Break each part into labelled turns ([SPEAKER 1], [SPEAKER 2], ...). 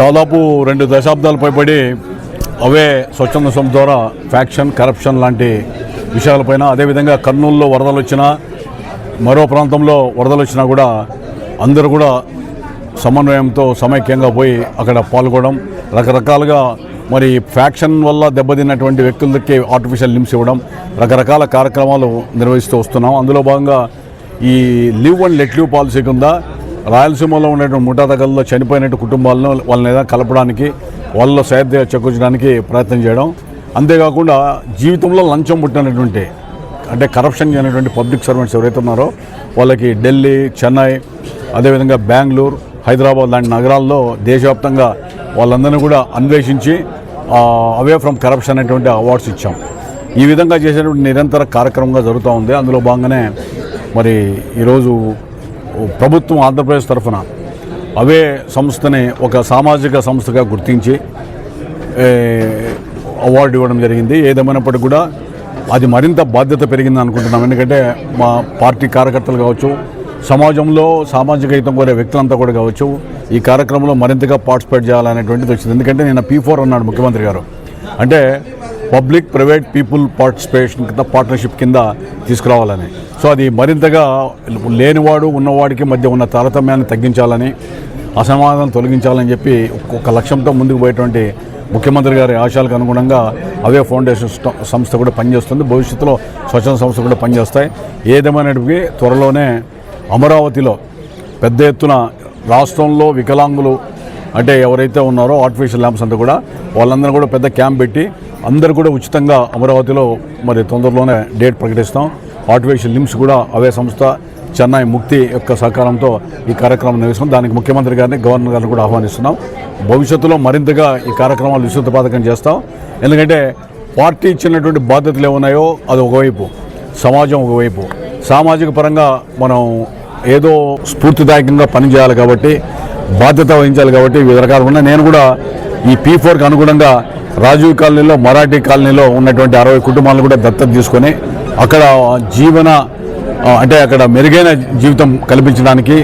[SPEAKER 1] దాదాపు రెండు దశాబ్దాలు పైబడి అవే స్వచ్ఛంద సంస్థ ద్వారా ఫ్యాక్షన్ కరప్షన్ లాంటి విషయాలపైన అదేవిధంగా కర్నూలులో వరదలు వచ్చినా మరో ప్రాంతంలో వరదలు వచ్చినా కూడా అందరూ కూడా సమన్వయంతో సమైక్యంగా పోయి అక్కడ పాల్గొనడం రకరకాలుగా మరి ఫ్యాక్షన్ వల్ల దెబ్బతిన్నటువంటి వ్యక్తులకి ఆర్టిఫిషియల్ లిమ్స్ ఇవ్వడం రకరకాల కార్యక్రమాలు నిర్వహిస్తూ వస్తున్నాం. అందులో భాగంగా ఈ live and let live policy కింద రాయలసీమలో ఉన్నటువంటి ముఠా దగ్గరలో చనిపోయినట్టు కుటుంబాలను వాళ్ళని ఏదైనా కలపడానికి వాళ్ళలో సైద్య చెక్కించడానికి ప్రయత్నం చేయడం. అంతేకాకుండా జీవితంలో లంచం పుట్టినటువంటి అంటే కరప్షన్ చేయనటువంటి పబ్లిక్ సర్వెంట్స్ ఎవరైతే ఉన్నారో వాళ్ళకి ఢిల్లీ చెన్నై అదేవిధంగా బెంగళూరు హైదరాబాద్ లాంటి నగరాల్లో దేశవ్యాప్తంగా వాళ్ళందరినీ కూడా అన్వేషించి అవే ఫ్రమ్ కరప్షన్ అనేటువంటి అవార్డ్స్ ఇచ్చాం. ఈ విధంగా చేసేటువంటి నిరంతర కార్యక్రమంగా జరుగుతూ ఉంది. అందులో భాగంగానే మరి ఈరోజు ప్రభుత్వం ఆంధ్రప్రదేశ్ తరఫున అవే సంస్థని ఒక సామాజిక సంస్థగా గుర్తించి అవార్డు ఇవ్వడం జరిగింది. ఏదేమైనప్పటికీ కూడా అది మరింత బాధ్యత పెరిగింది అనుకుంటున్నాం. ఎందుకంటే మా పార్టీ కార్యకర్తలు కావచ్చు సమాజంలో సామాజిక హితం కోరే వ్యక్తులంతా కూడా కావచ్చు ఈ కార్యక్రమంలో మరింతగా పార్టిసిపేట్ చేయాలనేటువంటిది వచ్చింది. ఎందుకంటే నిన్న పీ ఫోర్ అన్నాడు ముఖ్యమంత్రి గారు. అంటే పబ్లిక్ ప్రైవేట్ పీపుల్ పార్టిసిపేషన్ కింద పార్ట్నర్షిప్ కింద తీసుకురావాలని. సో అది మరింతగా లేనివాడు ఉన్నవాడికి మధ్య ఉన్న తారతమ్యాన్ని తగ్గించాలని అసమాధానం తొలగించాలని చెప్పి ఒక లక్ష్యంతో ముందుకు పోయేటువంటి ముఖ్యమంత్రి గారి ఆశయాలకు అనుగుణంగా అవే ఫౌండేషన్ సంస్థ కూడా పనిచేస్తుంది. భవిష్యత్తులో స్వచ్ఛంద సంస్థ కూడా పనిచేస్తాయి. ఏదేమైనటివి త్వరలోనే అమరావతిలో పెద్ద ఎత్తున రాష్ట్రంలో వికలాంగులు అంటే ఎవరైతే ఉన్నారో ఆర్టిఫిషియల్ ల్యాంప్స్ అంతా కూడా వాళ్ళందరూ కూడా పెద్ద క్యాంప్ పెట్టి అందరు కూడా ఉచితంగా అమరావతిలో మరి తొందరలోనే డేట్ ప్రకటిస్తాం. ఆర్టిఫిషియల్ లిమ్స్ కూడా అవే సంస్థ చెన్నై ముక్తి యొక్క సహకారంతో ఈ కార్యక్రమం నిర్వహిస్తున్నాం. దానికి ముఖ్యమంత్రి గారిని గవర్నర్ గారిని కూడా ఆహ్వానిస్తున్నాం. భవిష్యత్తులో మరింతగా ఈ కార్యక్రమాలు విస్తృతపాతకం చేస్తాం. ఎందుకంటే పార్టీ ఇచ్చినటువంటి బాధ్యతలు ఏమున్నాయో అది ఒకవైపు సమాజం ఒకవైపు. సామాజిక పరంగా మనం ఏదో స్ఫూర్తిదాయకంగా పనిచేయాలి కాబట్టి బాధ్యత వహించాలి కాబట్టి వివిధ రకాలు ఉన్నాయి నేను కూడా ఈ పీ ఫోర్కి అనుగుణంగా రాజీవ్ కాలనీలో మరాఠీ కాలనీలో ఉన్నటువంటి అరవై కుటుంబాలను కూడా దత్తత తీసుకొని అక్కడ జీవన అంటే అక్కడ మెరుగైన జీవితం కల్పించడానికి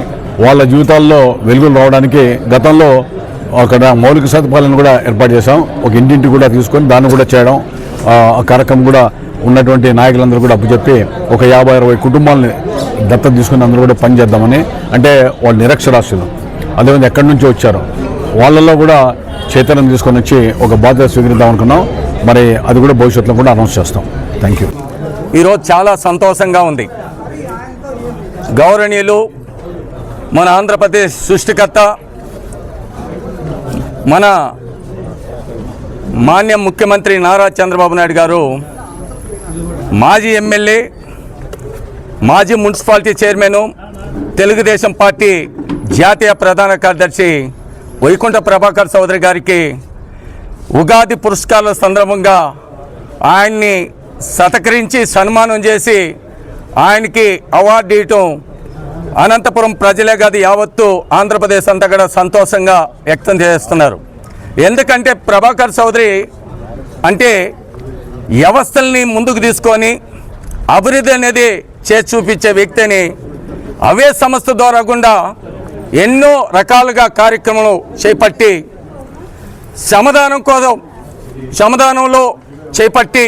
[SPEAKER 1] వాళ్ళ జీవితాల్లో వెలుగులు రావడానికి గతంలో అక్కడ మౌలిక సదుపాయాలను కూడా ఏర్పాటు చేశాం. ఒక ఇంటింటి కూడా తీసుకొని దాన్ని కూడా చేయడం ఆ కార్యక్రమం కూడా ఉన్నటువంటి నాయకులందరూ కూడా అప్పచెప్పి ఒక యాభై అరవై కుటుంబాలని దత్తత తీసుకుని అందరూ కూడా పనిచేద్దామని అంటే వాళ్ళు నిరక్షరాస్యులు. అదేవిధంగా ఎక్కడి నుంచి వచ్చారు. వాళ్ళల్లో కూడా చైతన్యం తీసుకొని వచ్చి ఒక బాధ్యత స్వీకరిద్దాం అనుకున్నాం. మరి అది కూడా భవిష్యత్తులో కూడా అనౌన్స్ చేస్తాం. థ్యాంక్ యూ
[SPEAKER 2] ఈరోజు చాలా సంతోషంగా ఉంది. గౌరవనీయులు మన ఆంధ్రప్రదేశ్ సృష్టికర్త మన మాన్యం ముఖ్యమంత్రి నారా చంద్రబాబు నాయుడు గారు మాజీ ఎమ్మెల్యే మాజీ మున్సిపాలిటీ చైర్మన్ తెలుగుదేశం పార్టీ జాతీయ ప్రధాన కార్యదర్శి వైకుంఠ ప్రభాకర్ చౌదరి గారికి ఉగాది పురస్కారాల సందర్భంగా ఆయన్ని సతకరించి సన్మానం చేసి ఆయనకి అవార్డు ఇవ్వటం అనంతపురం ప్రజలే కాదు యావత్తు ఆంధ్రప్రదేశ్ అంతా కూడా సంతోషంగా వ్యక్తం చేస్తున్నారు. ఎందుకంటే ప్రభాకర్ చౌదరి అంటే వ్యవస్థల్ని ముందుకు తీసుకొని అభివృద్ధి అనేది చేసి చూపించే వ్యక్తిని అవే సంస్థ ద్వారా గుండా ఎన్నో రకాలుగా కార్యక్రమాలు చేపట్టి శ్రమదానం కోసం శ్రమదానంలో చేపట్టి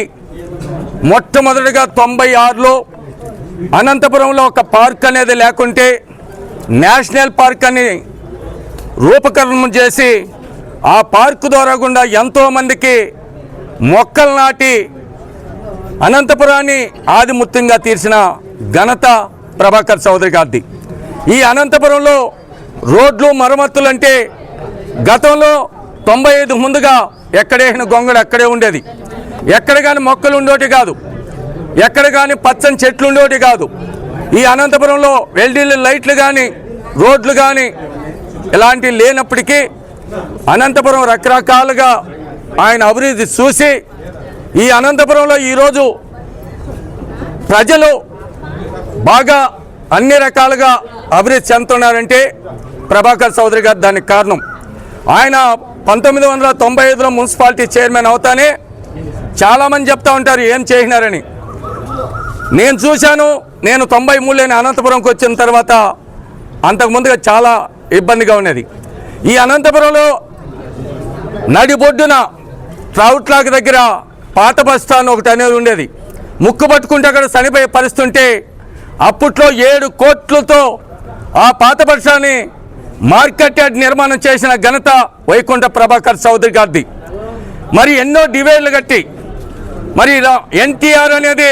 [SPEAKER 2] మొట్టమొదటిగా తొంభై ఆరులో అనంతపురంలో ఒక పార్క్ అనేది లేకుంటే నేషనల్ పార్క్ అని రూపకరణం చేసి ఆ పార్క్ ద్వారా గుండా ఎంతోమందికి మొక్కలు నాటి అనంతపురాన్ని ఆదిముత్యంగా తీర్చిన ఘనత ప్రభాకర్ చౌదరి గారిది. ఈ అనంతపురంలో రోడ్లు మరమ్మతులు అంటే గతంలో తొంభై ఐదు ముందుగా ఎక్కడేసిన గొంగడు అక్కడే ఉండేది. ఎక్కడ కానీ మొక్కలు ఉండేటి కాదు. ఎక్కడ కానీ పచ్చని చెట్లు ఉండేటి కాదు. ఈ అనంతపురంలో వెల్డీలు లైట్లు కానీ రోడ్లు కానీ ఇలాంటివి లేనప్పటికీ అనంతపురం రకరకాలుగా ఆయన అభివృద్ధి చూసి ఈ అనంతపురంలో ఈరోజు ప్రజలు బాగా అన్ని రకాలుగా అభివృద్ధి చెందుతున్నారంటే ప్రభాకర్ చౌదరి గారు దానికి కారణం. ఆయన పంతొమ్మిది వందల తొంభై ఐదులో మున్సిపాలిటీ చైర్మన్ అవుతానే చాలామంది చెప్తా ఉంటారు ఏం చేసినారని. నేను చూశాను నేను తొంభై మూడులోని అనంతపురంకి వచ్చిన తర్వాత అంతకుముందుగా చాలా ఇబ్బందిగా ఉన్నది. ఈ అనంతపురంలో నడిబొడ్డున ట్రౌట్ లాక్ దగ్గర పాత బస్తాన్ ఒకటి అనేది ఉండేది. ముక్కు పట్టుకుంటే అక్కడ చనిపోయే పరిస్థితుంటే అప్పట్లో ఏడు కోట్లతో ఆ పాత బస్తాన్ని మార్కెట్ యార్డ్ నిర్మాణం చేసిన ఘనత వైకుంఠ ప్రభాకర్ చౌదరి గారిది. మరి ఎన్నో డివైడ్లు కట్టి మరి ఎన్టీఆర్ అనేది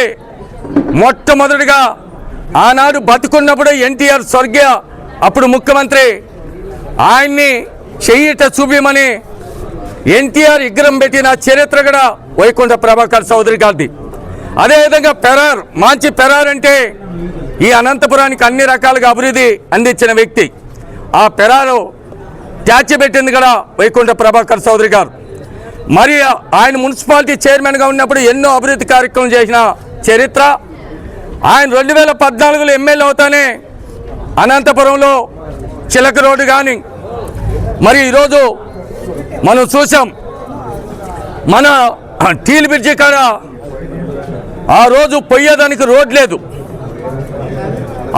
[SPEAKER 2] మొట్టమొదటిగా ఆనాడు బతుకున్నప్పుడు ఎన్టీఆర్ స్వర్గీయ అప్పుడు ముఖ్యమంత్రి. ఆయన్ని చెయ్యిట చూపిమని ఎన్టీఆర్ విగ్రహం పెట్టిన చరిత్ర కూడా వైకుంఠ ప్రభాకర్ చౌదరి గారిది. అదేవిధంగా పెరార్ మంచి పెరార్ అంటే ఈ అనంతపురానికి అన్ని రకాలుగా అభివృద్ధి అందించిన వ్యక్తి. ఆ పెరారు ట్యాచ్ పెట్టింది కూడా వైకుంఠ ప్రభాకర్ చౌదరి గారు. మరి ఆయన మున్సిపాలిటీ చైర్మన్గా ఉన్నప్పుడు ఎన్నో అభివృద్ధి కార్యక్రమం చేసిన చరిత్ర. ఆయన రెండు వేల పద్నాలుగులో ఎమ్మెల్యే అవుతానే అనంతపురంలో చిలక రోడ్డు కానీ మరి ఈరోజు మనం చూసాం. మన టీల్ బ్రిడ్జి కాడ ఆ రోజు పోయేదానికి రోడ్ లేదు.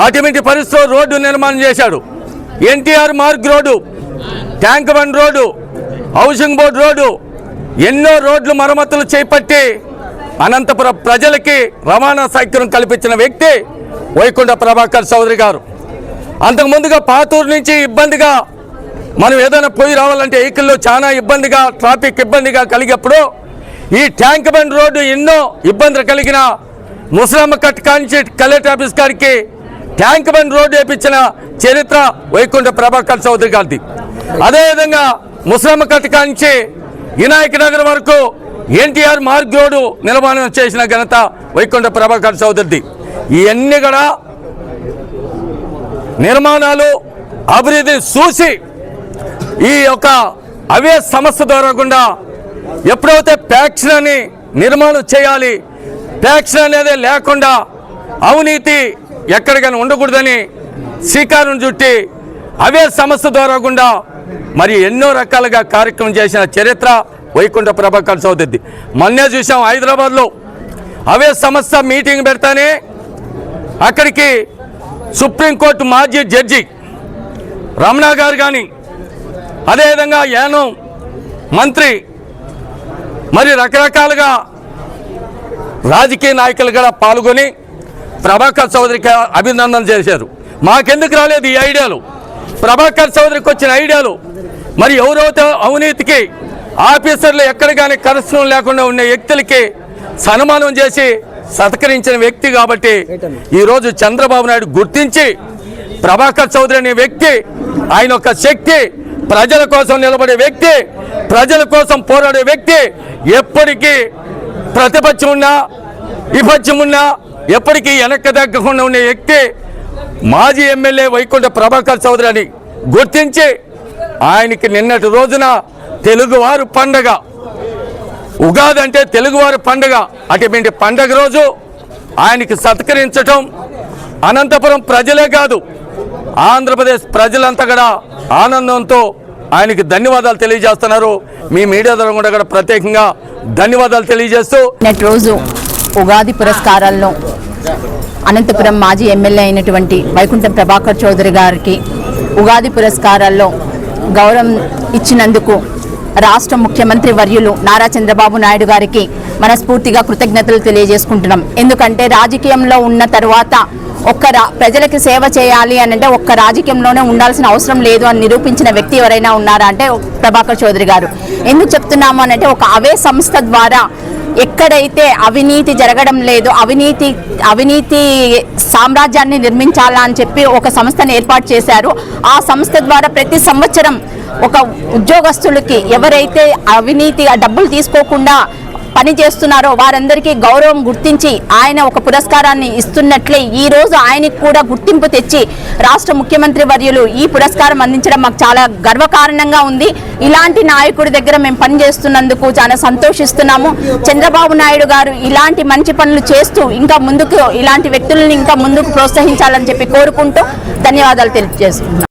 [SPEAKER 2] అటువంటి పరిస్థితిలో రోడ్డు నిర్మాణం చేశాడు. NTR Marg road Tank Bund road housing board road ఎన్నో రోడ్లు మరమ్మతులు చేపట్టి అనంతపురం ప్రజలకి రవాణా సౌకర్యం కల్పించిన వ్యక్తి వైకుంఠ ప్రభాకర్ చౌదరి గారు. అంతకు ముందుగా పాతూరు నుంచి ఇబ్బందిగా మనం ఏదైనా పోయి రావాలంటే వెహికల్లో చాలా ఇబ్బందిగా ట్రాఫిక్ ఇబ్బందిగా కలిగేప్పుడు ఈ ట్యాంక్ బండ్ రోడ్డు ఎన్నో ఇబ్బందులు కలిగిన ముసలమ్మ కట్ కాంచి కలెక్టర్ ఆఫీస్ గారికి ట్యాంక్ బండ్ రోడ్డు వేపించిన చరిత్ర వైకుంఠ ప్రభాకర్ చౌదరి గారిది. అదేవిధంగా ముస్లిం కట్ట కాంచి వినాయక నగర్ వరకు ఎన్టీఆర్ మార్గ్ రోడ్డు నిర్మాణం చేసిన ఘనత వైకుంఠ ప్రభాకర్ చౌదరిది. ఇవన్నీ కూడా నిర్మాణాలు అభివృద్ధి చూసి ఈ యొక్క అవే సమస్య ద్వారా ఎప్పుడైతే ప్యాక్షణని నిర్మాణం చేయాలి ప్యాక్షన్ అనేది లేకుండా అవినీతి ఎక్కడికైనా ఉండకూడదని శ్రీకారం చుట్టి అవే సంస్థ ద్వారా గుండా మరి ఎన్నో రకాలుగా కార్యక్రమం చేసిన చరిత్ర వైకుంఠ ప్రభాకర్ చౌదరిది. మొన్నే చూసాం హైదరాబాద్లో. అవే సంస్థ మీటింగ్ పెడతానే అక్కడికి సుప్రీంకోర్టు మాజీ జడ్జి రమణ గారు కానీ అదేవిధంగా యానం మంత్రి మరి రకరకాలుగా రాజకీయ నాయకులు కూడా పాల్గొని ప్రభాకర్ చౌదరికి అభినందన చేశారు. మాకెందుకు రాలేదు ఈ ఐడియాలు? ప్రభాకర్ చౌదరికి వచ్చిన ఐడియాలు. మరి ఎవరైతే అవినీతికి ఆఫీసర్లు ఎక్కడ కానీ కరస్పం లేకుండా ఉన్న వ్యక్తులకి సన్మానం చేసి సత్కరించిన వ్యక్తి కాబట్టి ఈరోజు చంద్రబాబు నాయుడు గుర్తించి ప్రభాకర్ చౌదరి అనే వ్యక్తి ఆయన యొక్క శక్తి ప్రజల కోసం నిలబడే వ్యక్తి ప్రజల కోసం పోరాడే వ్యక్తి ఎప్పటికీ ప్రతిపక్షం ఉన్నా విపక్షం ఉన్నా ఎప్పటికీ వెనక్కి తగ్గకుండా ఉండే వ్యక్తి మాజీ ఎమ్మెల్యే వైకుంఠ ప్రభాకర్ చౌదరి అని గుర్తించి ఆయనకి నిన్నటి రోజున తెలుగువారు పండగ. ఉగాది అంటే తెలుగువారి పండగ. అటువంటి పండగ రోజు ఆయనకి సత్కరించటం అనంతపురం ప్రజలే కాదు ఆంధ్రప్రదేశ్ ప్రజలంతా కూడా ఆనందంతో ఆయనకి ధన్యవాదాలు తెలియజేస్తున్నారు. మీ మీడియా ద్వారా కూడా కూడా ప్రత్యేకంగా ధన్యవాదాలు తెలియజేస్తూ
[SPEAKER 3] రోజు ఉగాది పురస్కారాలను అనంతపురం మాజీ ఎమ్మెల్యే అయినటువంటి వైకుంఠం ప్రభాకర్ చౌదరి గారికి ఉగాది పురస్కారాల్లో గౌరవం ఇచ్చినందుకు రాష్ట్ర ముఖ్యమంత్రి వర్యులు నారా చంద్రబాబు నాయుడు గారికి మనస్ఫూర్తిగా కృతజ్ఞతలు తెలియజేసుకుంటున్నాం. ఎందుకంటే రాజకీయంలో ఉన్న తర్వాత ఒక్క రా ప్రజలకు సేవ చేయాలి అని అంటే ఒక్క రాజకీయంలోనే ఉండాల్సిన అవసరం లేదు అని నిరూపించిన వ్యక్తి ఎవరైనా ఉన్నారా అంటే ప్రభాకర్ చౌదరి గారు. ఎందుకు చెప్తున్నాము అని అంటే ఒక అవే సంస్థ ద్వారా ఎక్కడైతే అవినీతి జరగడం లేదు అవినీతి అవినీతి సామ్రాజ్యాన్ని నిర్మించాలా అని చెప్పి ఒక సంస్థను ఏర్పాటు చేశారు. ఆ సంస్థ ద్వారా ప్రతి సంవత్సరం ఒక ఉద్యోగస్తులకి ఎవరైతే అవినీతి డబ్బులు తీసుకోకుండా పని చేస్తున్నారో వారందరికీ గౌరవం గుర్తించి ఆయన ఒక పురస్కారాన్ని ఇస్తున్నట్లే ఈ రోజు ఆయనకు కూడా గుర్తింపు తెచ్చి రాష్ట్ర ముఖ్యమంత్రి వర్యులు ఈ పురస్కారం అందించడం మాకు చాలా గర్వకారణంగా ఉంది. ఇలాంటి నాయకుడి దగ్గర మేము పనిచేస్తున్నందుకు చాలా సంతోషిస్తున్నాము. చంద్రబాబు నాయుడు గారు ఇలాంటి మంచి పనులు చేస్తూ ఇంకా ముందుకు ఇలాంటి వ్యక్తులను ఇంకా ముందుకు ప్రోత్సహించాలని చెప్పి కోరుకుంటూ ధన్యవాదాలు తెలియజేస్తున్నాం.